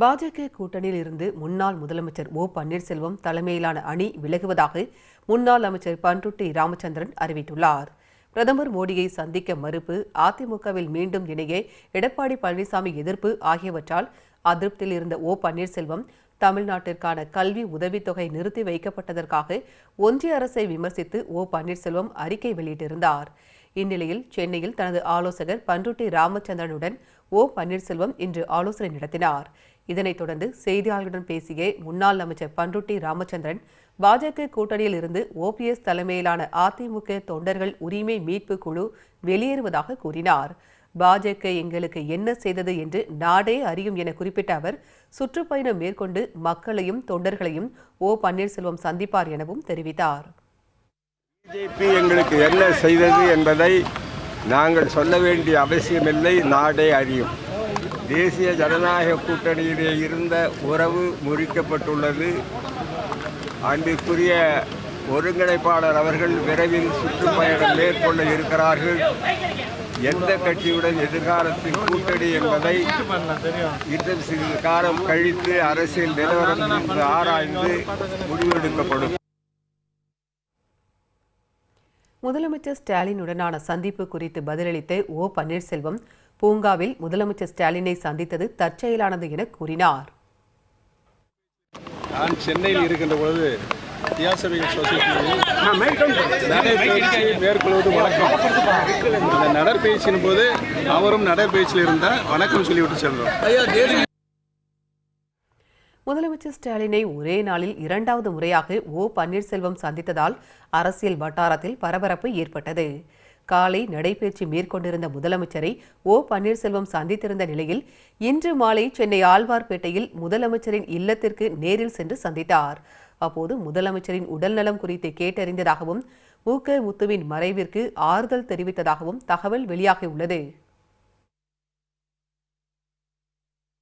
பாஜக கூட்டணியில் இருந்து முன்னாள் முதலமைச்சர் ஓ பன்னீர்செல்வம் தலைமையிலான அணி விலகுவதாக முன்னாள் அமைச்சர் பன்ருட்டி ராமச்சந்திரன் அறிவித்துள்ளார். பிரதமர் மோடியை சந்திக்க மறுப்பு அதிமுகவில் மீண்டும் இணைய எடப்பாடி பழனிசாமி எதிர்ப்பு ஆகியவற்றால் அதிருப்தியில் இருந்த ஓ பன்னீர்செல்வம் தமிழ்நாட்டிற்கான கல்வி உதவித்தொகை நிறுத்தி வைக்கப்பட்டதற்காக ஒன்றிய அரசை விமர்சித்து ஓ பன்னீர்செல்வம் அறிக்கை வெளியிட்டிருந்தார். இந்நிலையில் சென்னையில் தனது ஆலோசகர் பன்ருட்டி ராமச்சந்திரனுடன் ஓ பன்னீர்செல்வம் இன்று ஆலோசனை நடத்தினார். இதனைத் தொடர்ந்து செய்தியாளர்களிடம் பேசிய முன்னாள் அமைச்சர் பன்ருட்டி ராமச்சந்திரன் பாஜக கூட்டணியில் இருந்து ஓபிஎஸ் தலைமையிலான அதிமுக தொண்டர்கள் உரிமை மீட்பு குழு வெளியேறுவதாக கூறினார். பாஜக எங்களுக்கு என்ன செய்தது என்று நாடே அறியும் என குறிப்பிட்ட அவர் சுற்றுப்பயணம் மேற்கொண்டு மக்களையும் தொண்டர்களையும் ஓ பன்னீர்செல்வம் சந்திப்பார் எனவும் தெரிவித்தார். பிஜேபி எங்களுக்கு என்ன செய்தது என்பதை நாங்கள் சொல்ல வேண்டிய அவசியமில்லை நாடே அறியும். தேசிய ஜனநாயக கூட்டணியிலே இருந்த உறவு முறிக்கப்பட்டுள்ளது. அன்பிற்குரிய ஒருங்கிணைப்பாளர் அவர்கள் விரைவில் சுற்றுப்பயணம் மேற்கொள்ள இருக்கிறார்கள். எந்த கட்சியுடன் எதிர்காலத்தில் கூட்டணி என்பதை இன்னும் சிறிது காலம் கழித்து அரசியல் நிலவரம் ஆராய்ந்து முடிவெடுக்கப்படும். முதலமைச்சர் ஸ்டாலினுடனான சந்திப்பு குறித்து பதிலளித்த ஓ பன்னீர்செல்வம் பூங்காவில் முதலமைச்சர் ஸ்டாலினை சந்தித்தது தற்செயலானது என கூறினார். நான் சென்னையில் இருக்கின்ற பொழுது தியாசபிகள் சொசைட்டியில் நடைபயிற்சி மேற்கொள்வது வணக்கம் இந்த நடைப்பயிற்சியின் போது அவரும் நடைப்பயிற்சியில் இருந்தால் வணக்கம் சொல்லிவிட்டு செல்றோம் முதலமைச்சர் ஸ்டாலினை ஒரே நாளில் இரண்டாவது முறையாக ஓ பன்னீர்செல்வம் சந்தித்ததால் அரசியல் வட்டாரத்தில் பரபரப்பு ஏற்பட்டது. காலை நடைபயிற்சி மேற்கொண்டிருந்த முதலமைச்சரை ஓ பன்னீர்செல்வம் சந்தித்திருந்த நிலையில் இன்று மாலை சென்னை ஆழ்வார்பேட்டையில் முதலமைச்சரின் இல்லத்திற்கு நேரில் சென்று சந்தித்தார். அப்போது முதலமைச்சரின் உடல்நலம் குறித்து கேட்டறிந்ததாகவும் மு முத்துவின் மறைவிற்கு ஆறுதல் தெரிவித்ததாகவும் தகவல் வெளியாகியுள்ளது.